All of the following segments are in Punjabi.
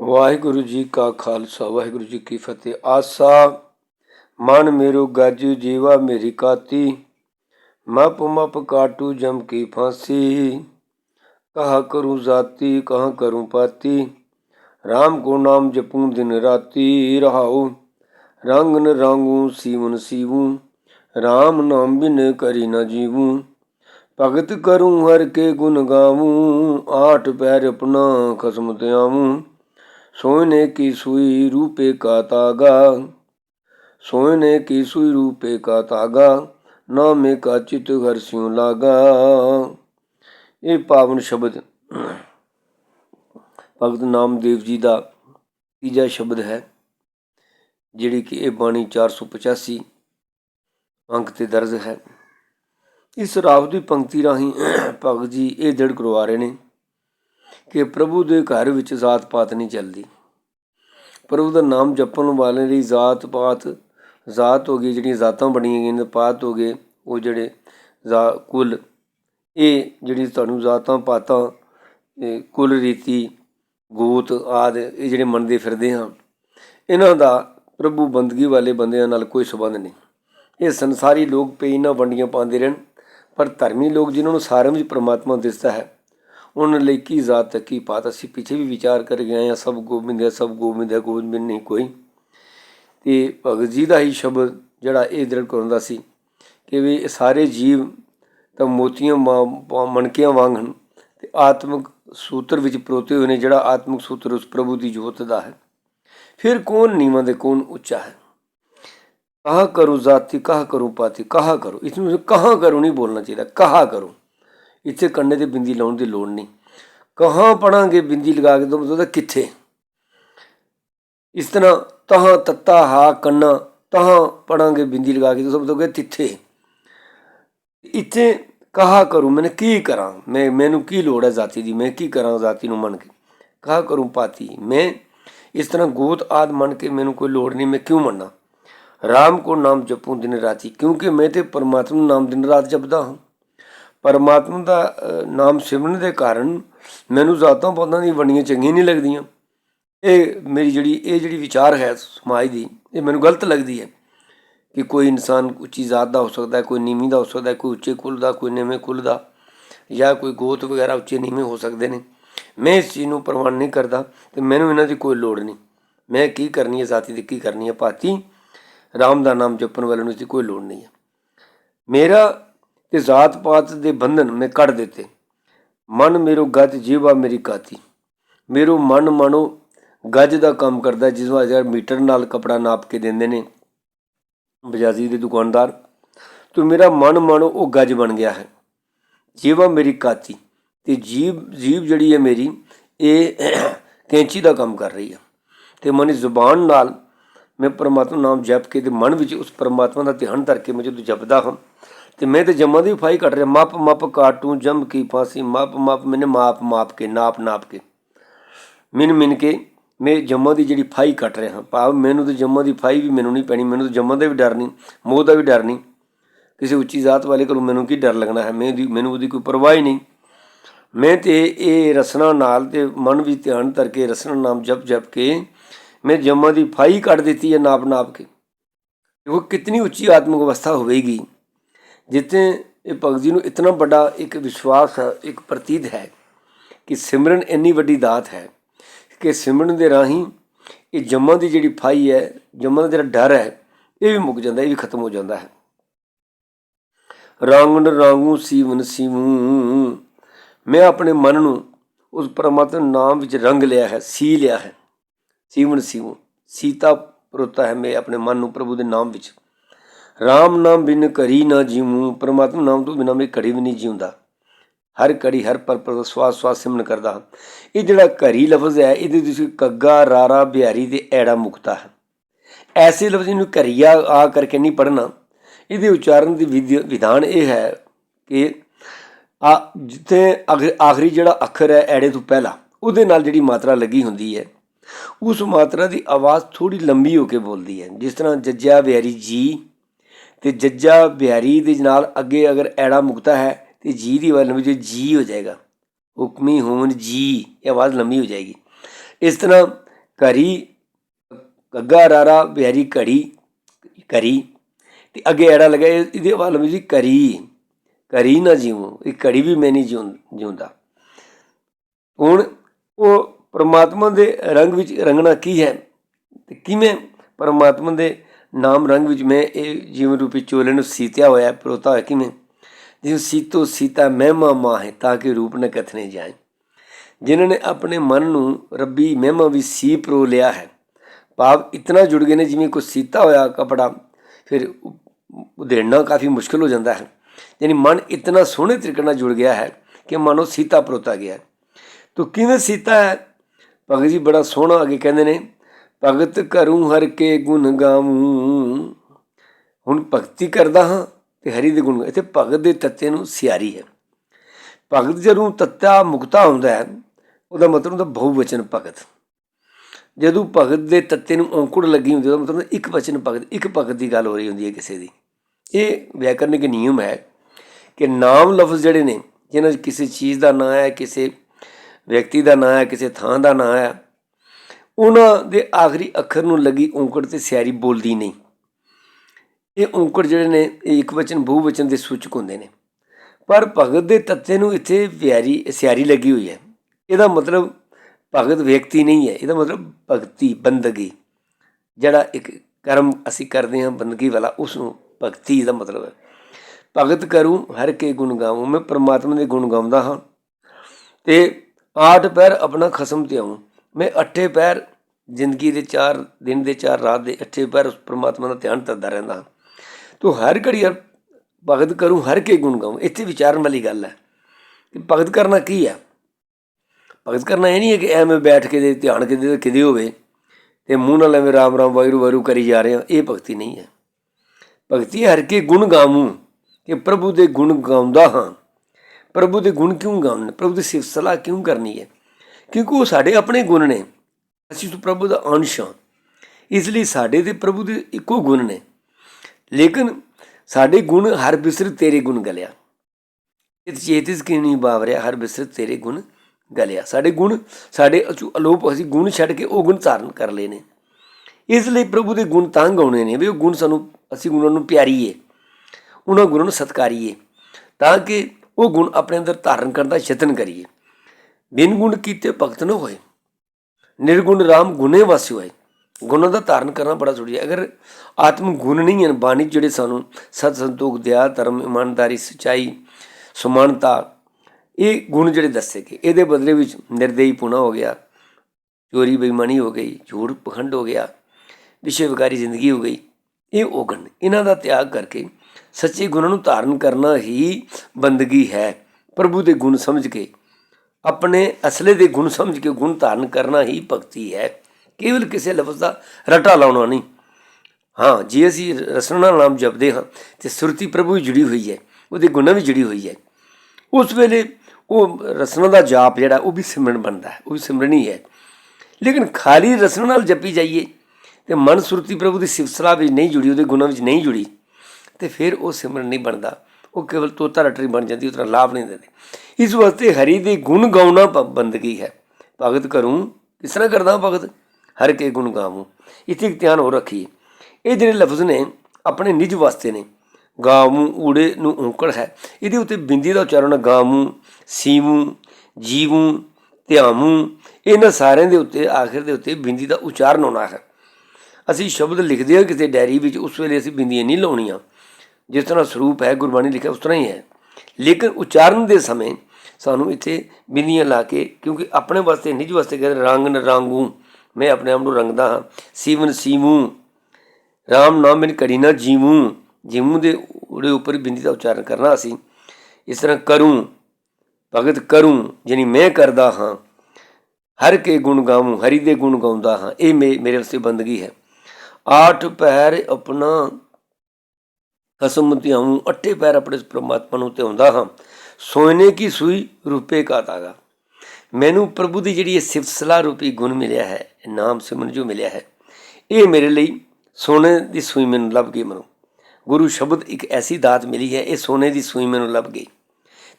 ਵਾਹਿਗੁਰੂ ਜੀ ਕਾ ਖਾਲਸਾ, ਵਾਹਿਗੁਰੂ ਜੀ ਕੀ ਫਤਿਹ। ਆਸਾ, ਮਨ ਮੇਰੋ ਗੱਜ, ਜੀਵਾ ਮੇਰੀ ਕਾਤੀ। ਮਪ ਮਪ ਕਾਟੂ ਜਮ ਕੀ ਫਾਂਸੀ। ਕਹਾ ਕਰੂੰ ਜਾਤੀ, ਕਹਾ ਕਰੂੰ ਪਾਤੀ। RAM ਕੋ ਨਾਮ ਜਪੂੰ ਦਿਨ ਰਾਤੀ, ਰਹਾਉ। ਰੰਗ ਨ ਰਾਂਗੂ, ਸੀਵਨ ਸੀਵੂ। RAM ਨਾਮ ਬਿਨ ਕਰੀ ਨਾ ਜੀਵੂ। ਭਗਤ ਕਰੂੰ ਹਰ ਕੇ ਗੁਣ ਗਾਵੂੰ। ਆਠ ਪੈਰ ਆਪਣਾ ਖਸਮ ਤਿਆਵੂੰ सोने की सुई रूपे का तागा सोने की सुई रूपे का तागा नामे का चित घर स्यों लागा ਇਹ ਪਾਵਨ ਸ਼ਬਦ ਭਗਤ ਨਾਮਦੇਵ ਜੀ ਦਾ ਤੀਜਾ ਸ਼ਬਦ ਹੈ ਜਿਹੜੀ ਕਿ ਇਹ ਬਾਣੀ 485 ਅੰਕ ਤੇ ਦਰਜ ਹੈ ਇਸ ਰਾਵ ਦੀ ਪੰਕਤੀ ਰਾਹੀਂ ਭਗਤ ਜੀ ਇਹ ਦ੍ਰਿੜ ਕਰਵਾ ਰਹੇ ਨੇ ਕਿ ਪ੍ਰਭੂ ਦੇ ਘਰ ਵਿੱਚ ਜ਼ਾਤ ਪਾਤ ਨਹੀਂ ਚੱਲਦੀ ਪ੍ਰਭੂ ਦਾ ਨਾਮ ਜਪਣ ਵਾਲੇ ਦੀ ਜ਼ਾਤ ਪਾਤ, ਜ਼ਾਤ ਹੋ ਗਈ, ਜਿਹੜੀਆਂ ਜ਼ਾਤਾਂ ਬਣੀਆਂ ਗਈਆਂ ਨੇ, ਪਾਤ ਹੋ ਗਏ, ਉਹ ਜਿਹੜੇ ਜ਼ਾ ਕੁਲ, ਇਹ ਜਿਹੜੀ ਤੁਹਾਨੂੰ ਜ਼ਾਤਾਂ, ਪਾਤਾਂ, ਇਹ ਕੁਲ ਰੀਤੀ, ਗੋਤ ਆਦ, ਇਹ ਜਿਹੜੇ ਮੰਨਦੇ ਫਿਰਦੇ ਹਾਂ, ਇਹਨਾਂ ਦਾ ਪ੍ਰਭੂ ਬੰਦਗੀ ਵਾਲੇ ਬੰਦਿਆਂ ਨਾਲ ਕੋਈ ਸਬੰਧ ਨਹੀਂ। ਇਹ ਸੰਸਾਰੀ ਲੋਕ ਪਈ ਨਾ ਵੰਡੀਆਂ ਪਾਉਂਦੇ ਰਹਿਣ, ਪਰ ਧਰਮੀ ਲੋਕ ਜਿਨ੍ਹਾਂ ਨੂੰ ਸਾਰਿਆਂ ਵਿੱਚ ਪ੍ਰਮਾਤਮਾ ਦਿਸਦਾ ਹੈ ਉਹਨਾਂ ਲਈ ਕੀ ਜ਼ਾਤ ਹੈ, ਕੀ ਪਾਤ ਅਸੀਂ ਪਿੱਛੇ ਵੀ ਵਿਚਾਰ ਕਰ ਗਏ ਆ ਸਭ ਗੋਬਿੰਦ ਹੈ, ਸਭ ਗੋਬਿੰਦ ਹੈ, ਗੋਬਿੰਦ ਬਿਨ ਨਹੀਂ ਕੋਈ। ਤੇ ਭਗਤ ਜੀ ਦਾ ਹੀ ਸ਼ਬਦ ਜਿਹੜਾ ਇਹ ਦ੍ਰਿੜ ਕਰਾਉਂਦਾ ਸੀ ਕਿ ਵੀ ਇਹ ਸਾਰੇ ਜੀਵ ਤਾਂ ਮੋਤੀਆਂ ਮਾ- ਮਣਕਿਆਂ ਵਾਂਗ ਹਨ ਤੇ ਆਤਮਿਕ ਸੂਤਰ ਵਿੱਚ ਪਰੋਤੇ ਹੋਏ ਨੇ, ਜਿਹੜਾ ਆਤਮਿਕ ਸੂਤਰ ਉਸ ਪ੍ਰਭੂ ਦੀ ਜੋਤ ਦਾ ਹੈ। ਫਿਰ ਕੌਣ ਨੀਵਾਂ ਦੇ ਕੌਣ ਉੱਚਾ ਹੈ? ਕਹਾ ਕਰੋ ਜ਼ਾਤੀ, ਕਹਾ ਕਰੋ ਪਾਤੀ, ਕਹਾ ਕਰੋ? ਇਸ ਨੂੰ ਕਹਾ ਕਰੋ ਨਹੀਂ ਬੋਲਣਾ ਚਾਹੀਦਾ, ਕਹਾ ਕਰੋ? ਇੱਥੇ ਕੰਨੇ ਤੇ ਬਿੰਦੀ ਲਾਉਣ ਦੀ ਲੋੜ ਨਹੀਂ। ਕਹਾਂ ਪੜਾਂਗੇ ਬਿੰਦੀ ਲਗਾ ਕੇ ਤਾਂ ਮਤਲਬ ਕਿੱਥੇ? ਇਸ ਤਰ੍ਹਾਂ ਤਹਾਂ ਤੱਤਾ ਹਾ ਕੰਨਾ, ਤਹਾਂ ਪੜਾਂਗੇ ਬਿੰਦੀ ਲਗਾ ਕੇ ਤਾਂ ਮਤਲਬ ਤਿੱਥੇ। ਇੱਥੇ ਕਹਾ ਕਰੂੰ ਮੈਂ ਕੀ ਕਰਾਂ? ਮੈਂ ਮੈਨੂੰ ਕੀ ਲੋੜ ਹੈ ਜ਼ਾਤੀ ਦੀ? ਮੈਂ ਕੀ ਕਰਾਂ ਜ਼ਾਤੀ ਨੂੰ ਮੰਨ ਕੇ? ਕਹਾ ਕਰੂੰ ਪਾਤੀ, ਮੈਂ ਇਸ ਤਰ੍ਹਾਂ ਗੋਤ ਆਦ ਮੰਨ ਕੇ ਮੈਨੂੰ ਕੋਈ ਲੋੜ ਨਹੀਂ, ਮੈਂ ਕਿਉਂ ਮੰਨਾਂ? ਰਾਮ ਕੋ ਨਾਮ ਜਪੂੰ ਦਿਨ ਰਾਤੀ, ਕਿਉਂਕਿ ਮੈਂ ਤੇ ਪਰਮਾਤਮਾ ਨੂੰ ਨਾਮ ਦਿਨ ਰਾਤ ਜਪਦਾ ਹਾਂ। ਪਰਮਾਤਮਾ ਦਾ ਨਾਮ ਸਿਮਰਨ ਦੇ ਕਾਰਨ ਮੈਨੂੰ ਜ਼ਾਤਾਂ ਪਾਤਾਂ ਦੀ ਵੰਡੀਆਂ ਚੰਗੀਆਂ ਨਹੀਂ ਲੱਗਦੀਆਂ। ਇਹ ਮੇਰੀ ਜਿਹੜੀ, ਇਹ ਜਿਹੜੀ ਵਿਚਾਰ ਹੈ ਸਮਾਜ ਦੀ, ਇਹ ਮੈਨੂੰ ਗਲਤ ਲੱਗਦੀ ਹੈ ਕਿ ਕੋਈ ਇਨਸਾਨ ਉੱਚੀ ਜ਼ਾਤ ਦਾ ਹੋ ਸਕਦਾ ਕੋਈ ਨੀਵੀਂ ਦਾ ਹੋ ਸਕਦਾ ਕੋਈ ਉੱਚੇ ਕੁਲ ਦਾ, ਕੋਈ ਨੀਵੇਂ ਕੁਲ ਦਾ, ਜਾਂ ਕੋਈ ਗੋਤ ਵਗੈਰਾ ਉੱਚੇ ਨੀਵੇਂ ਹੋ ਸਕਦੇ ਨੇ। ਮੈਂ ਇਸ ਚੀਜ਼ ਨੂੰ ਪ੍ਰਵਾਨ ਨਹੀਂ ਕਰਦਾ ਤੇ ਮੈਨੂੰ ਇਹਨਾਂ ਦੀ ਕੋਈ ਲੋੜ ਨਹੀਂ। ਮੈਂ ਕੀ ਕਰਨੀ ਹੈ, ਜ਼ਾਤੀ ਦੀ ਕੀ ਕਰਨੀ ਹੈ, ਭਾਤੀ ਰਾਮ ਦਾ ਨਾਮ ਜਪਣ ਵਾਲਿਆਂ ਨੂੰ ਇਸ ਦੀ ਕੋਈ ਲੋੜ ਨਹੀਂ ਹੈ। ਮੇਰਾ ਤੇ ਜ਼ਾਤ ਪਾਤ ਦੇ ਬੰਧਨ ਮੈਂ ਕੱਢ ਦਿੱਤੇ। ਮਨ ਮੇਰੋ ਗੱਜ ਜੀਵਾ ਮੇਰੀ ਕਾਤੀ। ਮੇਰੋ ਮਨ ਮਨੋ ਗੱਜ ਦਾ ਕੰਮ ਕਰਦਾ ਜਿਸ ਨੂੰ ਮੀਟਰ ਨਾਲ ਕਪੜਾ ਨਾਪ ਕੇ ਦਿੰਦੇ ਨੇ। ਬਜਾਜੀ ਦੇ ਦੁਕਾਨਦਾਰ, ਤੋ ਮੇਰਾ ਮਨ ਮਨੋ ਉਹ ਗੱਜ ਬਣ ਗਿਆ ਹੈ। ਜੀਵਾ ਮੇਰੀ ਕਾਤੀ ਤੇ ਜੀਵ ਜੀਵ ਜਿਹੜੀ ਹੈ ਮੇਰੀ, ਇਹ ਕੈਂਚੀ ਦਾ ਕੰਮ ਕਰ ਰਹੀ ਹੈ ਤੇ ਮਨ ਜ਼ੁਬਾਨ ਨਾਲ ਮੈਂ ਪਰਮਾਤਮਾ ਨਾਮ ਜਪ ਕੇ ਤੇ ਮਨ ਵਿੱਚ ਉਸ ਪਰਮਾਤਮਾ ਦਾ ਧਿਆਨ ਧਰ ਕੇ ਮੈਂ ਜਦੋਂ ਜਪਦਾ ਹਾਂ ਤੇ ਮੈਂ ਤੇ ਜਮਾਂ ਦੀ ਫਾਈ ਕੱਟ ਰਿਹਾ। ਮਪ ਮਪ ਕਾਟੂ ਜਮ ਕੀ ਫਾਂਸੀ, ਮਪ ਮਪ, ਮੈਨੇ ਮਾਪ ਮਾਪ ਕੇ, ਨਾਪ ਨਾਪ ਕੇ। ਮਿਨ ਮਿਨ ਕੇ ਮੈਂ ਜਮਾਂ ਦੀ ਜਿਹੜੀ ਫਾਈ ਕੱਟ ਰਿਹਾ ਹਾਂ। ਭਾਵ ਮੈਨੂੰ ਤੇ ਜਮਾਂ ਦੀ ਫਾਈ ਵੀ ਮੈਨੂੰ ਨਹੀਂ ਪੈਣੀ। ਮੈਨੂੰ ਤੇ ਜਮਾਂ ਦਾ ਵੀ ਡਰ ਨਹੀਂ, ਮੋਹ ਦਾ ਵੀ ਡਰ ਨਹੀਂ। ਕਿਸੇ ਉੱਚੀ ਜ਼ਾਤ ਵਾਲੇ ਕੋਲੋਂ ਮੈਨੂੰ ਕੀ ਡਰ ਲੱਗਣਾ ਹੈ? ਮੈਂ ਦੀ ਮੈਨੂੰ ਉਹਦੀ ਕੋਈ ਪਰਵਾਹ ਹੀ ਨਹੀਂ। ਮੈਂ ਤੇ ਇਹ ਰਸਨਾ ਨਾਲ ਤੇ ਮਨ ਵਿੱਚ ਧਿਆਨ ਧਰ ਕੇ ਰਸਨਾ ਨਾਮ ਜਪ ਜਪ ਕੇ ਮੈਂ ਜਮਾਂ ਦੀ ਫਾਈ ਕੱਢ ਦਿੱਤੀ ਹੈ ਨਾਪ ਨਾਪ ਕੇ। ਉਹ ਕਿਤਨੀ ਉੱਚੀ ਆਤਮਿਕ ਅਵਸਥਾ ਹੋਵੇਗੀ। ਜਿੱਥੇ ਇਹ ਭਗਤ ਜੀ ਨੂੰ ਇਤਨਾ ਵੱਡਾ ਇੱਕ ਵਿਸ਼ਵਾਸ ਹੈ ਇੱਕ ਪ੍ਰਤੀਤ ਹੈ ਕਿ ਸਿਮਰਨ ਇੰਨੀ ਵੱਡੀ ਦਾਤ ਹੈ ਕਿ ਸਿਮਰਨ ਦੇ ਰਾਹੀਂ ਇਹ ਜੰਮਾਂ ਦੀ ਜਿਹੜੀ ਫਾਈ ਹੈ, ਜੰਮਾਂ ਦਾ ਜਿਹੜਾ ਡਰ ਹੈ, ਇਹ ਵੀ ਮੁੱਕ ਜਾਂਦਾ, ਇਹ ਵੀ ਖਤਮ ਹੋ ਜਾਂਦਾ ਹੈ। ਰਾਂਗਣ ਰਾਂਗੂ ਸੀਵਨ ਸੀਵੂ, ਮੈਂ ਆਪਣੇ ਮਨ ਨੂੰ ਉਸ ਪਰਮਾਤਮਾ ਨਾਮ ਵਿੱਚ ਰੰਗ ਲਿਆ ਹੈ, ਸੀ ਲਿਆ ਹੈ। ਸੀਵਨ ਸੀਵੂ, ਸੀਤਾ ਪਰੋਤਾ ਹੈ ਮੈਂ ਆਪਣੇ ਮਨ ਨੂੰ ਪ੍ਰਭੂ ਦੇ ਨਾਮ ਵਿੱਚ। RAM ਨਾਮ ਬਿਨ ਕਰੀ ਨਾ ਜੀਵੂ ਪਰਮਾਤਮਾ ਨਾਮ ਤੋਂ ਬਿਨਾਂ ਮੈਂ ਘੜੀ ਵੀ ਨਹੀਂ ਜਿਉਂਦਾ। ਹਰ ਘੜੀ, ਹਰ ਪਲ ਪਲ ਸਵਾਸ ਸਵਾਸ ਸਿਮਰਨ ਕਰਦਾ ਹਾਂ। ਇਹ ਜਿਹੜਾ ਘਰੀ ਲਫ਼ਜ਼ ਹੈ, ਇਹਦੇ ਤੁਸੀਂ ਕੱਗਾ, ਰਾਰਾ, ਬਿਹਾਰੀ ਤੇ ਐੜਾ ਮੁਕਤਾ ਹੈ। ਐਸੇ ਲਫ਼ਜ਼ ਨੂੰ ਘਰੀਆ ਆ ਕਰਕੇ ਨਹੀਂ ਪੜਨਾ ਇਹਦੇ ਉਚਾਰਨ ਦੀ ਵਿਧੀ- ਵਿਧਾਨ ਇਹ ਹੈ ਕਿ ਆ ਜਿੱਥੇ ਆਖਰੀ ਜਿਹੜਾ ਅੱਖਰ ਹੈ, ਐੜੇ ਤੋਂ ਪਹਿਲਾਂ, ਉਹਦੇ ਨਾਲ ਜਿਹੜੀ ਮਾਤਰਾ ਲੱਗੀ ਹੁੰਦੀ ਹੈ, ਉਸ ਮਾਤਰਾ ਦੀ ਆਵਾਜ਼ ਥੋੜੀ ਲੰਬੀ ਹੋ ਕੇ ਬੋਲਦੀ ਹੈ। ਜਿਸ ਤਰ੍ਹਾਂ ਜੱਜਿਆ ਬਿਹਾਰੀ ਜੀ ਤੇ ਜੱਜਾ ਬਿਹਾਰੀ ਦੇ ਨਾਲ ਅੱਗੇ ਅਗਰ ਐੜਾ ਮੁਕਤਾ ਹੈ, ਤੇ ਜੀ ਦੀ ਆਵਾਜ਼ ਲੰਬੀ ਜੋ ਜੀ ਹੋ ਜਾਏਗਾ। ਹੁਕਮੀ ਹੋਣ ਜੀ, ਇਹ ਆਵਾਜ਼ ਲੰਮੀ ਹੋ ਜਾਏਗੀ। ਇਸ ਤਰ੍ਹਾਂ ਘਰੀ, ਗੱਗਾ ਰਾਰਾ, ਬਿਹਾਰੀ ਘੜੀ ਕਰੀ ਤੇ ਅੱਗੇ ਐੜਾ ਲਗਾ, ਇਹ- ਇਹਦੇ ਵੱਲ ਵੀ ਜੀ ਕਰੀ ਕਰੀ ਨਾ ਜਿਉ, ਇਹ ਘੜੀ ਵੀ ਮੈਂ ਨਹੀਂ ਜਿਉਂ- ਜਿਉਂਦਾ। ਹੁਣ ਉਹ ਪਰਮਾਤਮਾ ਦੇ ਰੰਗ ਵਿੱਚ ਰੰਗਣਾ ਕੀ ਹੈ, ਤੇ ਕਿਵੇਂ ਪਰਮਾਤਮਾ ਦੇ ਨਾਮ ਰੰਗ ਵਿੱਚ ਮੈਂ ਇਹ ਜੀਵਨ ਰੂਪੀ ਚੋਲੇ ਨੂੰ ਸੀਤਿਆ ਹੋਇਆ, ਪਰੋਤਾ ਹੋਇਆ ਕਿਵੇਂ? ਜਿਵੇਂ ਸੀਤੋ ਸੀਤਾ ਮਹਿਮਾ ਮਾਹੇ ਤਾਂ ਕਿ ਰੂਪ ਨ ਕਥਨੇ ਜਾਏ। ਜਿਨ੍ਹਾਂ ਨੇ ਆਪਣੇ ਮਨ ਨੂੰ ਰੱਬੀ ਮਹਿਮਾ ਵੀ ਸੀ ਪਰੋ ਲਿਆ ਹੈ। ਭਾਵ ਇਤਨਾ ਜੁੜ ਗਏ ਨੇ ਜਿਵੇਂ ਕੋਈ ਸੀਤਾ ਹੋਇਆ ਕਪੜਾ, ਫਿਰ ਉਧੇੜਨਾ ਕਾਫੀ ਮੁਸ਼ਕਲ ਹੋ ਜਾਂਦਾ ਹੈ। ਯਾਨੀ ਮਨ ਇਤਨਾ ਸੋਹਣੇ ਤਰੀਕੇ ਨਾਲ ਜੁੜ ਗਿਆ ਹੈ ਕਿ ਮਾਨੋ ਸੀਤਾ ਪਰੋਤਾ ਗਿਆ ਹੈ। ਤੋ ਕਿਵੇਂ ਸੀਤਾ ਹੈ? ਭਗਤ ਜੀ ਬੜਾ ਸੋਹਣਾ ਅੱਗੇ ਕਹਿੰਦੇ ਨੇ ਭਗਤ ਕਰੂੰ ਹਰ ਕੇ ਗੁਣ ਗਾਵੂੰ। ਹੁਣ ਭਗਤੀ ਕਰਦਾ ਹਾਂ ਤੇ ਹਰੀ ਦੇ ਗੁਣ ਇੱਥੇ ਭਗਤ ਦੇ ਤੱਤੇ ਨੂੰ ਸਿਆਰੀ ਹੈ। ਭਗਤ ਜਦੋਂ ਤੱਤਾ ਮੁਕਤਾ ਹੁੰਦਾ ਹੈ, ਉਹਦਾ ਮਤਲਬ ਹੁੰਦਾ ਬਹੁਵਚਨ ਭਗਤ। ਜਦੋਂ ਭਗਤ ਦੇ ਤੱਤੇ ਨੂੰ ਔਂਕੜ ਲੱਗੀ ਹੁੰਦੀ ਉਹਦਾ ਮਤਲਬ ਇੱਕ ਵਚਨ ਭਗਤ, ਇੱਕ ਭਗਤ ਦੀ ਗੱਲ ਹੋ ਰਹੀ ਹੁੰਦੀ ਹੈ ਕਿਸੇ ਦੀ। ਇਹ ਵਿਆਕਰਨਿਕ ਨਿਯਮ ਹੈ ਕਿ ਨਾਮ ਲਫ਼ਜ਼ ਜਿਹੜੇ ਨੇ ਜਿਹਨਾਂ 'ਚ ਕਿਸੇ ਚੀਜ਼ ਦਾ ਨਾਂ ਹੈ, ਕਿਸੇ ਵਿਅਕਤੀ ਦਾ ਨਾਂ ਹੈ, ਕਿਸੇ ਥਾਂ ਦਾ ਨਾਂ ਹੈ ਉਹਨਾਂ ਦੇ ਆਖਰੀ ਅੱਖਰ ਨੂੰ ਲੱਗੀ ਔਂਕੜ ਤੇ ਸਿਆਰੀ ਬੋਲਦੀ ਨਹੀਂ। ਇਹ ਔਂਕੜ ਜਿਹੜੇ ਨੇ, ਇਹ ਇੱਕ ਵਚਨ ਬਹੁ ਵਚਨ ਦੇ ਸੂਚਕ ਹੁੰਦੇ ਨੇ। ਪਰ ਭਗਤ ਦੇ ਤੱਤੇ ਨੂੰ ਇੱਥੇ ਵਿਆਰੀ, ਸਿਆਰੀ ਲੱਗੀ ਹੋਈ ਹੈ। ਇਹਦਾ ਮਤਲਬ ਭਗਤ ਵਿਅਕਤੀ ਨਹੀਂ ਹੈ। ਇਹਦਾ ਮਤਲਬ ਭਗਤੀ ਬੰਦਗੀ। ਜਿਹੜਾ ਇੱਕ ਕਰਮ ਅਸੀਂ ਕਰਦੇ ਹਾਂ, ਬੰਦਗੀ ਵਾਲਾ ਉਸ ਨੂੰ ਭਗਤੀ ਦਾ ਮਤਲਬ ਹੈ। ਭਗਤ ਕਰੂੰ, ਹਰ ਕੇ ਗੁਣ ਗਾਵਾਂ ਮੈਂ ਪ੍ਰਮਾਤਮਾ ਦੇ ਗੁਣ ਗਾਉਂਦਾ ਹਾਂ। ਤੇ ਆਠ ਪੈਰ ਆਪਣਾ ਖਸਮ ਤੇ ਆਉਂ ਮੈਂ ਅੱਠੇ ਪੈਰ ਜ਼ਿੰਦਗੀ ਦੇ ਚਾਰ, ਦਿਨ ਦੇ ਚਾਰ, ਰਾਤ ਦੇ ਅੱਠੇ ਪੈਰ ਉਸ ਪ੍ਰਮਾਤਮਾ ਦਾ ਧਿਆਨ ਧਰਦਾ ਰਹਿੰਦਾ ਹਾਂ। ਤੋ ਹਰ ਘੜੀ ਹਰ ਭਗਤ ਕਰੂੰ, ਹਰ ਕੇ ਗੁਣ ਗਾਵਾਂ ਇੱਥੇ ਵਿਚਾਰਨ ਵਾਲੀ ਗੱਲ ਹੈ ਕਿ ਭਗਤ ਕਰਨਾ ਕੀ ਹੈ? ਭਗਤ ਕਰਨਾ ਇਹ ਨਹੀਂ ਹੈ ਕਿ ਐਵੇਂ ਬੈਠ ਕੇ ਦੇ, ਧਿਆਨ ਕਿਤੇ ਕਿਤੇ ਹੋਵੇ ਤੇ ਮੂੰਹ ਨਾਲ ਐਵੇਂ ਰਾਮ ਰਾਮ ਵਾਹਿਗੁਰੂ ਵਾਹਿਗੁਰੂ ਕਰੀ ਜਾ ਰਹੇ ਹਾਂ। ਇਹ ਭਗਤੀ ਨਹੀਂ ਹੈ। ਭਗਤੀ ਹਰ ਕੇ ਗੁਣ ਗਾਵੂੰ ਕਿ ਪ੍ਰਭੂ ਦੇ ਗੁਣ ਗਾਉਂਦਾ ਹਾਂ। ਪ੍ਰਭੂ ਦੇ ਗੁਣ ਕਿਉਂ ਗਾਉਣੇ ਪ੍ਰਭੂ ਦੀ ਸਿਫਤ ਸਲਾਹ ਕਿਉਂ ਕਰਨੀ ਹੈ? ਕਿਉਂਕਿ ਉਹ ਸਾਡੇ ਆਪਣੇ ਗੁਣ ਨੇ। ਅਸੀਂ ਤਾਂ ਪ੍ਰਭੂ ਦਾ ਅੰਸ਼ ਹਾਂ। ਇਸ ਲਈ ਸਾਡੇ ਤੇ ਪ੍ਰਭੂ ਦੇ ਇੱਕੋ ਗੁਣ ਨੇ। ਲੇਕਿਨ ਸਾਡੇ ਗੁਣ ਹਰ ਬਿਸਰ ਤੇਰੇ ਗੁਣ ਗਲਿਆ। ਇਹ ਚੇਤਿਸ ਕਿ ਨਹੀਂ ਬਾਵਰਿਆ ਹਰ ਬਿਸਰ ਤੇਰੇ ਗੁਣ ਗਲਿਆ। ਸਾਡੇ ਗੁਣ, ਸਾਡੇ ਅਚੂ ਅਲੋਪ ਅਸੀਂ ਗੁਣ ਛੱਡ ਕੇ ਉਹ ਗੁਣ ਧਾਰਨ ਕਰ ਲਏ ਨੇ। ਇਸ ਲਈ ਪ੍ਰਭੂ ਦੇ ਗੁਣ ਤਾਂ ਗਾਉਣੇ ਨੇ ਵੀ ਉਹ ਗੁਣ ਸਾਨੂੰ, ਅਸੀਂ ਗੁਣਾਂ ਨੂੰ ਪਿਆਰੀਏ। ਉਹਨਾਂ ਗੁਣਾਂ ਨੂੰ ਸਤਕਾਰੀਏ। ਤਾਂ ਕਿ ਉਹ ਗੁਣ ਆਪਣੇ ਅੰਦਰ ਧਾਰਨ ਕਰਨ ਦਾ ਯਤਨ ਕਰੀਏ। ਬਿਨ ਗੁਣ ਕੀਤੇ ਭਗਤ ਨਾ ਹੋਏ। ਨਿਰਗੁਣ RAM ਗੁਨੇ ਵਾਸੀ ਹੋਏ। ਗੁਣਾਂ ਦਾ ਧਾਰਨ ਕਰਨਾ ਬੜਾ ਜ਼ਰੂਰੀ ਹੈ। ਅਗਰ ਆਤਮ ਗੁਣ ਨਹੀਂ ਹਨ ਬਾਣੀ ਜਿਹੜੇ ਸਾਨੂੰ ਸਤ ਸੰਤੋਖ ਦਿਆ ਧਰਮ, ਇਮਾਨਦਾਰੀ, ਸਚਾਈ, ਸਮਾਨਤਾ, ਇਹ ਗੁਣ ਜਿਹੜੇ ਦੱਸੇ ਗਏ। ਇਹਦੇ ਬਦਲੇ ਵਿੱਚ ਨਿਰਦੇਈ ਪੁਣਾ ਹੋ ਗਿਆ, ਚੋਰੀ, ਬੇਈਮਾਨੀ ਹੋ ਗਈ, ਝੂਠ, ਪਖੰਡ ਹੋ ਗਿਆ, ਵਿਸ਼ੇ ਵਿਕਾਰੀ ਜ਼ਿੰਦਗੀ ਹੋ ਗਈ। ਇਹ ਉਹ ਗੁਣ ਇਹਨਾਂ ਦਾ ਤਿਆਗ ਕਰਕੇ ਸੱਚੇ ਗੁਣਾਂ ਨੂੰ ਧਾਰਨ ਕਰਨਾ ਹੀ ਬੰਦਗੀ ਹੈ। ਪ੍ਰਭੂ ਦੇ ਗੁਣ ਸਮਝ ਕੇ ਆਪਣੇ ਅਸਲੇ ਦੇ ਗੁਣ ਸਮਝ ਕੇ ਗੁਣ ਧਾਰਨ ਕਰਨਾ ਹੀ ਭਗਤੀ ਹੈ। ਕੇਵਲ ਕਿਸੇ ਲਫ਼ਜ਼ ਦਾ ਰਟਾ ਲਾਉਣਾ ਨਹੀਂ। ਹਾਂ, ਜੇ ਅਸੀਂ ਰਸਨਾ ਨਾਮ ਜਪਦੇ ਹਾਂ, ਤੇ ਸੁਰਤੀ ਪ੍ਰਭੂ ਵੀ ਜੁੜੀ ਹੋਈ ਹੈ, ਉਹਦੇ ਗੁਣਾਂ ਵੀ ਜੁੜੀ ਹੋਈ ਹੈ। ਉਸ ਵੇਲੇ ਉਹ ਰਸਨਾ ਦਾ ਜਾਪ ਜਿਹੜਾ, ਉਹ ਵੀ ਸਿਮਰਨ ਬਣਦਾ ਹੈ, ਉਹ ਵੀ ਸਿਮਰਨ ਹੀ। ਹੈ ਲੇਕਿਨ ਖਾਲੀ ਰਸਨਾ ਨਾਲ ਜਪੀ ਜਾਈਏ, ਤੇ ਮਨ ਸੁਰਤੀ ਪ੍ਰਭੂ ਦੀ ਸਿਫਤ ਸਲਾਹ ਵਿੱਚ ਨਹੀਂ ਜੁੜੀ, ਉਹਦੇ ਗੁਣਾਂ ਵਿੱਚ ਨਹੀਂ ਜੁੜੀ, ਤੇ ਫਿਰ ਉਹ ਸਿਮਰਨ ਨਹੀਂ ਬਣਦਾ। ਉਹ ਕੇਵਲ ਤੋਤਾ ਰਟਰੀ ਬਣ ਜਾਂਦੀ ਉਤਨਾ ਲਾਭ ਨਹੀਂ ਦਿੰਦੇ। ਇਸ ਵਾਸਤੇ ਹਰੀ ਦੇ ਗੁਣ ਗਾਉਣਾ ਪ- ਬੰਦਗੀ ਹੈ। ਭਗਤ ਕਰੂੰ, ਕਿਸ ਤਰ੍ਹਾਂ ਕਰਦਾ ਭਗਤ? ਹਰ ਕੇ ਗੁਣ ਗਾਵੂੰ। ਇੱਥੇ ਇੱਕ ਧਿਆਨ ਹੋ ਰੱਖੀਏ। ਇਹ ਜਿਹੜੇ ਲਫ਼ਜ਼ ਨੇ, ਆਪਣੇ ਨਿੱਜ ਵਾਸਤੇ ਨੇ। ਗਾਵੂੰ ਊੜੇ ਨੂੰ ਔਂਕੜ ਹੈ। ਇਹਦੇ ਉੱਤੇ ਬਿੰਦੀ ਦਾ ਉਚਾਰਨ ਗਾਵੂੰ, ਸੀਵੂੰ, ਜੀਵੂੰ, ਧਿਆਵੂੰ, ਇਹਨਾਂ ਸਾਰਿਆਂ ਦੇ ਉੱਤੇ, ਆਖਿਰ ਦੇ ਉੱਤੇ ਬਿੰਦੀ ਦਾ ਉਚਾਰਨ ਹੋਣਾ ਹੈ। ਅਸੀਂ ਸ਼ਬਦ ਲਿਖਦੇ ਹਾਂ ਕਿਸੇ ਡਾਇਰੀ ਵਿੱਚ, ਉਸ ਵੇਲੇ ਅਸੀਂ ਬਿੰਦੀਆਂ ਨਹੀਂ ਲਾਉਣੀਆਂ। ਜਿਸ ਤਰ੍ਹਾਂ ਸਰੂਪ ਹੈ, ਗੁਰਬਾਣੀ ਲਿਖਿਆ, ਉਸ ਤਰ੍ਹਾਂ ਹੀ ਹੈ। ਲੇਕਿਨ ਉਚਾਰਨ ਦੇ ਸਮੇਂ ਸਾਨੂੰ ਇੱਥੇ ਬਿੰਦੀਆਂ ਲਾ ਕੇ, ਕਿਉਂਕਿ ਆਪਣੇ ਵਾਸਤੇ, ਨਿੱਜ ਵਾਸਤੇ ਕਹਿੰਦੇ ਰੰਗ ਨ, ਰਾਂਗੂ ਮੈਂ ਆਪਣੇ ਆਪ ਨੂੰ ਰੰਗਦਾ ਹਾਂ। ਸੀਵਨ ਸੀਵੂੰ। ਰਾਮ ਨਾਮ ਬਿਨ ਕਰੀ ਨਾ ਜੀਵੂੰ। ਜੀਵੂੰ ਦੇ ਉਹਦੇ ਉੱਪਰ ਬਿੰਦੀ ਦਾ ਉਚਾਰਨ ਕਰਨਾ ਅਸੀਂ। ਇਸ ਤਰ੍ਹਾਂ ਕਰੂੰ, ਭਗਤ ਕਰੂੰ ਯਾਨੀ ਮੈਂ ਕਰਦਾ ਹਾਂ। ਹਰ ਕੇ ਗੁਣ ਗਾਵੂੰ ਹਰੀ ਦੇ ਗੁਣ ਗਾਉਂਦਾ ਹਾਂ। ਇਹ ਮੇ- ਮੇਰੇ ਵਾਸਤੇ ਬੰਦਗੀ ਹੈ। ਆਠ ਪੈਰ ਆਪਣਾ ਖਸਮ ਧਿਆਉਂ, ਅੱਠੇ ਪੈਰ ਆਪਣੇ ਪਰਮਾਤਮਾ ਨੂੰ ਧਿਆਉਂਦਾ ਹਾਂ। ਸੋਨੇ ਕੀ ਸੂਈ ਰੂਪੇ ਕਾ ਤਾਗਾ ਮੈਨੂੰ ਪ੍ਰਭੂ ਦੀ ਜਿਹੜੀ ਇਹ ਸਿਫਤ ਸਲਾਹ ਰੂਪੀ ਗੁਣ ਮਿਲਿਆ ਹੈ ਨਾਮ ਸਿਮਰਨ ਜੋ ਮਿਲਿਆ ਹੈ, ਇਹ ਮੇਰੇ ਲਈ ਸੋਨੇ ਦੀ ਸੂਈ ਮੈਨੂੰ ਲੱਭ ਗਈ ਮਨੋਂ ਗੁਰੂ ਸ਼ਬਦ ਇੱਕ ਐਸੀ ਦਾਤ ਮਿਲੀ ਹੈ, ਇਹ ਸੋਨੇ ਦੀ ਸੂਈ ਮੈਨੂੰ ਲੱਭ ਗਈ।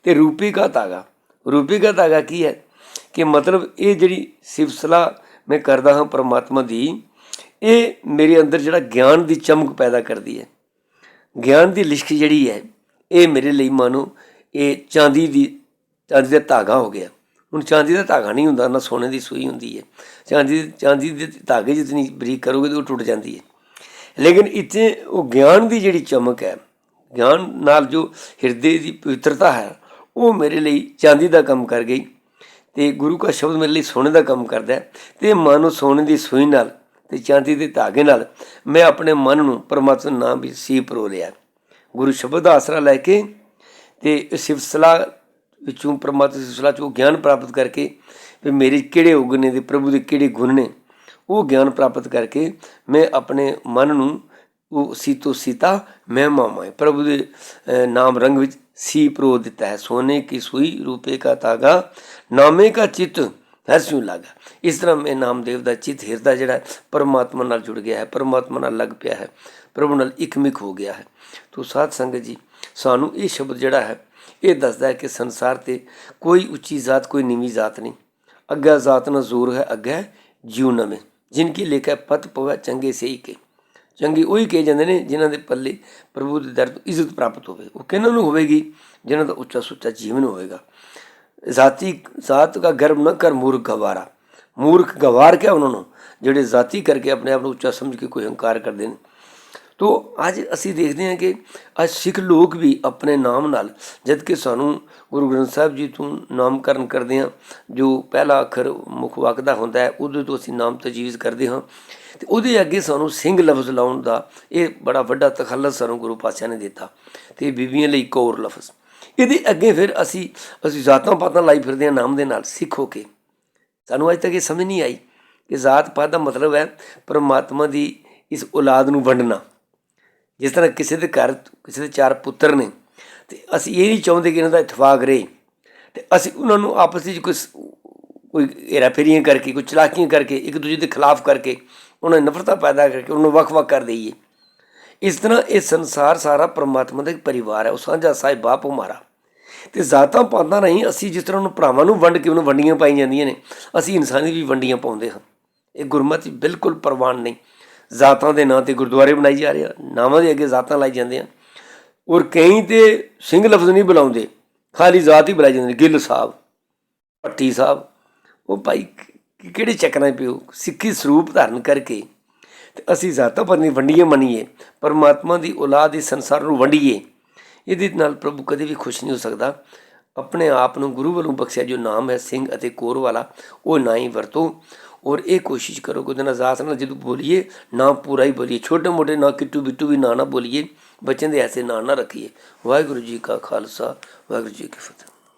ਤੇ ਰੂਪੀ ਕਾ ਤਾਗਾ ਰੂਪੀ ਕਾ ਤਾਗਾ ਕੀ ਹੈ? ਕਿ ਮਤਲਬ ਇਹ ਜਿਹੜੀ ਸਿਫਤ ਸਲਾਹ ਮੈਂ ਕਰਦਾ ਹਾਂ ਪਰਮਾਤਮਾ ਦੀ, ਇਹ ਮੇਰੇ ਅੰਦਰ ਜਿਹੜਾ ਗਿਆਨ ਦੀ ਚਮਕ ਪੈਦਾ ਕਰਦੀ ਹੈ। ਗਿਆਨ ਦੀ ਲਿਸ਼ਕ ਜਿਹੜੀ ਹੈ, ਇਹ ਮੇਰੇ ਲਈ ਮਾਨੋ ਇਹ ਚਾਂਦੀ ਦੀ, ਚਾਂਦੀ ਦਾ ਧਾਗਾ ਹੋ ਗਿਆ। ਹੁਣ ਚਾਂਦੀ ਦਾ ਧਾਗਾ ਨਹੀਂ ਹੁੰਦਾ, ਨਾ ਸੋਨੇ ਦੀ ਸੂਈ ਹੁੰਦੀ ਹੈ। ਚਾਂਦੀ ਚਾਂਦੀ ਦੇ ਧਾਗੇ ਜਿਤਨੀ ਬਰੀਕ ਕਰੋਗੇ ਤਾਂ ਉਹ ਟੁੱਟ ਜਾਂਦੀ ਹੈ। ਲੇਕਿਨ ਇੱਥੇ ਉਹ ਗਿਆਨ ਦੀ ਜਿਹੜੀ ਚਮਕ ਹੈ, ਗਿਆਨ ਨਾਲ ਜੋ ਹਿਰਦੇ ਦੀ ਪਵਿੱਤਰਤਾ ਹੈ, ਉਹ ਮੇਰੇ ਲਈ ਚਾਂਦੀ ਦਾ ਕੰਮ ਕਰ ਗਈ ਤੇ ਗੁਰੂ ਦਾ ਸ਼ਬਦ ਮੇਰੇ ਲਈ ਸੋਨੇ ਦਾ ਕੰਮ ਕਰਦਾ ਹੈ ਤੇ ਮਨ ਨੂੰ ਸੋਨੇ ਦੀ ਸੂਈ ਨਾਲ ਤੇ ਚਾਂਦੀ ਦੇ ਧਾਗੇ ਨਾਲ ਮੈਂ ਆਪਣੇ ਮਨ ਨੂੰ ਪਰਮਾਤਮਾ ਨਾਮ ਵੀ ਸੀ ਪਰੋ ਲਿਆ। ਗੁਰੂ ਸ਼ਬਦ ਦਾ ਆਸਰਾ ਲੈ ਕੇ ਤੇ ਸਿਫਤਸਲਾ ਵਿੱਚੋਂ, ਪਰਮਾਤਮਾ ਦੀ ਸਿਫਤਸਲਾ ਚੋਂ ਗਿਆਨ ਪ੍ਰਾਪਤ ਕਰਕੇ ਵੀ ਮੇਰੇ ਕਿਹੜੇ ਉਗਨ ਨੇ ਤੇ ਪ੍ਰਭੂ ਦੇ ਕਿਹੜੇ ਗੁਣ ਨੇ, ਉਹ ਗਿਆਨ ਪ੍ਰਾਪਤ ਕਰਕੇ ਮੈਂ ਆਪਣੇ ਮਨ ਨੂੰ ਉਹ ਸੀਤੋ ਸੀਤਾ ਮੈਂ ਮਾਮਾ ਪ੍ਰਭੂ ਦੇ ਨਾਮ ਰੰਗ ਵਿੱਚ ਸੀ ਪ੍ਰੋ ਦਿੱਤਾ ਹੈ। ਸੋਨੇ ਕੀ ਸੂਈ ਰੂਪੇ ਕਾ ਤਾਗਾ, ਨਾਮੇ ਕਾ ਚਿਤ ਹਰਸੂ ਲਾਗਾ। ਇਸ ਤਰ੍ਹਾਂ ਮੈਂ ਨਾਮਦੇਵ ਦਾ ਚਿਤ ਹਿਰਦਾ ਜਿਹੜਾ ਪਰਮਾਤਮਾ ਨਾਲ ਜੁੜ ਗਿਆ ਹੈ, ਪਰਮਾਤਮਾ ਨਾਲ ਲੱਗ ਪਿਆ ਹੈ, ਪ੍ਰਭੂ ਨਾਲ ਇਕਮਿਕ ਹੋ ਗਿਆ ਹੈ। ਤੋ ਸਾਧ ਸੰਗਤ ਜੀ, ਸਾਨੂੰ ਇਹ ਸ਼ਬਦ ਜਿਹੜਾ ਹੈ, ਇਹ ਦੱਸਦਾ ਹੈ ਕਿ ਸੰਸਾਰ ਤੇ ਕੋਈ ਉੱਚੀ ਜ਼ਾਤ, ਕੋਈ ਨੀਵੀਂ ਜ਼ਾਤ ਨਹੀਂ। ਅੱਗਾ ਜ਼ਾਤ ਨਾ ਜ਼ੋਰ ਹੈ, ਅੱਗੇ ਜਿਉ ਨਵੇਂ। ਜਿਨਕੀ ਲਿਖਿਆ ਪਤ ਪਵੇ ਚੰਗੇ ਸਹੀ ਕੇ। ਚੰਗੇ ਉਹੀ ਕਹੇ ਜਾਂਦੇ ਨੇ ਜਿਨ੍ਹਾਂ ਦੇ ਪੱਲੇ ਪ੍ਰਭੂ ਦੇ ਦਰ ਤੋਂ ਇੱਜ਼ਤ ਪ੍ਰਾਪਤ ਹੋਵੇ। ਉਹ ਕਿਹਨਾਂ ਨੂੰ ਹੋਵੇਗੀ? ਜਿਨ੍ਹਾਂ ਦਾ ਉੱਚਾ ਸੁੱਚਾ ਜੀਵਨ ਹੋਵੇਗਾ। ਜ਼ਾਤੀ, ਜ਼ਾਤ ਦਾ ਗਰਭ ਨਾ ਕਰ ਮੂਰਖ ਗਵਾਰਾ। ਮੂਰਖ ਗਵਾਰ ਕਿਆ ਉਹਨਾਂ ਨੂੰ? ਜਿਹੜੇ ਜ਼ਾਤੀ ਕਰਕੇ ਆਪਣੇ ਆਪ ਨੂੰ ਉੱਚਾ ਸਮਝ ਕੇ ਕੋਈ ਹੰਕਾਰ ਕਰਦੇ ਨੇ। ਤੋ ਅੱਜ ਅਸੀਂ ਦੇਖਦੇ ਹਾਂ ਕਿ ਅੱਜ ਸਿੱਖ ਲੋਕ ਵੀ ਆਪਣੇ ਨਾਮ ਨਾਲ, ਜਦ ਕਿ ਸਾਨੂੰ ਗੁਰੂ ਗ੍ਰੰਥ ਸਾਹਿਬ ਜੀ ਤੋਂ ਨਾਮਕਰਨ ਕਰਦੇ ਹਾਂ, ਜੋ ਪਹਿਲਾ ਅੱਖਰ ਮੁੱਖ ਵਾਕ ਦਾ ਹੁੰਦਾ ਹੈ, ਉਹਦੇ ਤੋਂ ਅਸੀਂ ਨਾਮ ਤਜਵੀਜ਼ ਕਰਦੇ ਹਾਂ। ਤੇ ਉਹਦੇ ਅੱਗੇ ਸਾਨੂੰ ਸਿੰਘ ਲਫ਼ਜ਼ ਲਾਉਣ ਦਾ ਇਹ ਬੜਾ ਵੱਡਾ ਤਖੱਲਸ ਸਾਨੂੰ ਗੁਰੂ ਪਾਤਸ਼ਾਹ ਨੇ ਦਿੱਤਾ। ਤੇ ਬੀਬੀਆਂ ਲਈ ਕੌਰ ਲਫ਼ਜ਼। ਇਹਦੇ ਅੱਗੇ ਫਿਰ ਅਸੀਂ ਅਸੀਂ ਜ਼ਾਤਾਂ ਪਾਤਾਂ ਲਾਈ ਫਿਰਦੇ ਹਾਂ ਨਾਮ ਦੇ ਨਾਲ, ਸਿੱਖ ਹੋ ਕੇ। ਸਾਨੂੰ ਅੱਜ ਤੱਕ ਇਹ ਸਮਝ ਨਹੀਂ ਆਈ ਕਿ ਜ਼ਾਤ ਪਾਤ ਦਾ ਮਤਲਬ ਹੈ ਪਰਮਾਤਮਾ ਦੀ ਇਸ ਔਲਾਦ ਨੂੰ ਵੰਡਣਾ। ਜਿਸ ਤਰ੍ਹਾਂ ਕਿਸੇ ਦੇ ਘਰ, ਕਿਸੇ ਦੇ ਚਾਰ ਪੁੱਤਰ ਨੇ, ਤੇ ਅਸੀਂ ਇਹ ਨਹੀਂ ਚਾਹੁੰਦੇ ਕਿ ਇਹਨਾਂ ਦਾ ਇਤਫਾਕ ਰਹੇ। ਤੇ ਅਸੀਂ ਉਹਨਾਂ ਨੂੰ ਆਪਸ ਵਿੱਚ ਕੋਈ ਕੋਈ ਹੇਰਾਫੇਰੀਆਂ ਕਰਕੇ, ਕੋਈ ਚਲਾਕੀਆਂ ਕਰਕੇ, ਇੱਕ ਦੂਜੇ ਦੇ ਖਿਲਾਫ ਕਰਕੇ, ਉਹਨਾਂ ਨੂੰ ਨਫ਼ਰਤਾਂ ਪੈਦਾ ਕਰਕੇ ਉਹਨਾਂ ਨੂੰ ਵੱਖ-ਵੱਖ ਕਰ ਦਈਏ। ਇਸ ਤਰ੍ਹਾਂ ਇਹ ਸੰਸਾਰ ਸਾਰਾ ਪਰਮਾਤਮਾ ਦਾ ਇੱਕ ਪਰਿਵਾਰ ਹੈ। ਉਹ ਸਾਂਝਾ ਸਾਹਿਬ ਬਾਪ ਹਮਾਰਾ ਤੇ ਜ਼ਾਤਾਂ ਪਾਤਾਂ ਨਹੀਂ ਅਸੀਂ ਜਿਸ ਤਰ੍ਹਾਂ ਉਹਨੂੰ ਭਰਾਵਾਂ ਨੂੰ ਵੰਡ ਕੇ ਉਹਨੂੰ ਵੰਡੀਆਂ ਪਾਈ ਜਾਂਦੀਆਂ ਨੇ, ਅਸੀਂ ਇਨਸਾਨੀ ਵੀ ਵੰਡੀਆਂ ਪਾਉਂਦੇ ਹਾਂ। ਇਹ ਗੁਰਮਤਿ ਬਿਲਕੁਲ ਪ੍ਰਵਾਨ ਨਹੀਂ। ਜ਼ਾਤਾਂ ਦੇ ਨਾਂ ਤੇ ਗੁਰਦੁਆਰੇ ਬਣਾਈ ਜਾ ਰਹੇ ਆ, ਨਾਵਾਂ ਦੇ ਅੱਗੇ ਜ਼ਾਤਾਂ ਲਾਈ ਜਾਂਦੇ ਆ। ਔਰ ਕਈ ਤੇ ਸਿੰਘ ਲਫ਼ਜ਼ ਨਹੀਂ ਬੁਲਾਉਂਦੇ, ਖਾਲੀ ਜ਼ਾਤ ਹੀ ਬੁਲਾਈ ਜਾਂਦੇ ਨੇ ਗਿੱਲ ਸਾਹਿਬ, ਭੱਟੀ ਸਾਹਿਬ। ਉਹ ਭਾਈ ਕਿਹੜੇ ਚੱਕਰਾਂ 'ਚ ਪਿਓ? ਸਿੱਖੀ ਸਰੂਪ ਧਾਰਨ ਕਰਕੇ ਤੇ ਅਸੀਂ ਜ਼ਾਤਾਂ ਪਰ ਨਹੀਂ ਵੰਡੀਆਂ ਮੰਨੀਏ, ਪਰਮਾਤਮਾ ਦੀ ਔਲਾਦ ਇਸ ਸੰਸਾਰ ਨੂੰ ਵੰਡੀਏ। ਇਹਦੇ ਨਾਲ ਪ੍ਰਭੂ ਕਦੇ ਵੀ ਖੁਸ਼ ਨਹੀਂ ਹੋ ਸਕਦਾ। ਆਪਣੇ ਆਪ ਨੂੰ ਗੁਰੂ ਵੱਲੋਂ ਬਖਸ਼ਿਆ ਜੋ ਨਾਮ ਹੈ ਸਿੰਘ ਅਤੇ ਕੋਰ ਵਾਲਾ, ਉਹ ਨਾ ਹੀ ਵਰਤੋ। ਔਰ ਇਹ ਕੋਸ਼ਿਸ਼ ਕਰੋ ਕਿ ਉਹਦੇ ਜ਼ਾਤ ਨਾਲ ਜਦੋਂ ਬੋਲੀਏ, ਨਾ ਪੂਰਾ ਹੀ ਬੋਲੀਏ, ਛੋਟੇ ਮੋਟੇ, ਨਾ ਕਿੱਟੂ ਬਿੱਟੂ ਵੀ ਨਾ ਨਾ ਬੋਲੀਏ, ਬੱਚਿਆਂ ਦੇ ਐਸੇ ਨਾਂ ਨਾ ਰੱਖੀਏ। ਵਾਹਿਗੁਰੂ ਜੀ ਕਾ ਖਾਲਸਾ, ਵਾਹਿਗੁਰੂ ਜੀ ਕੀ ਫਤਿਹ।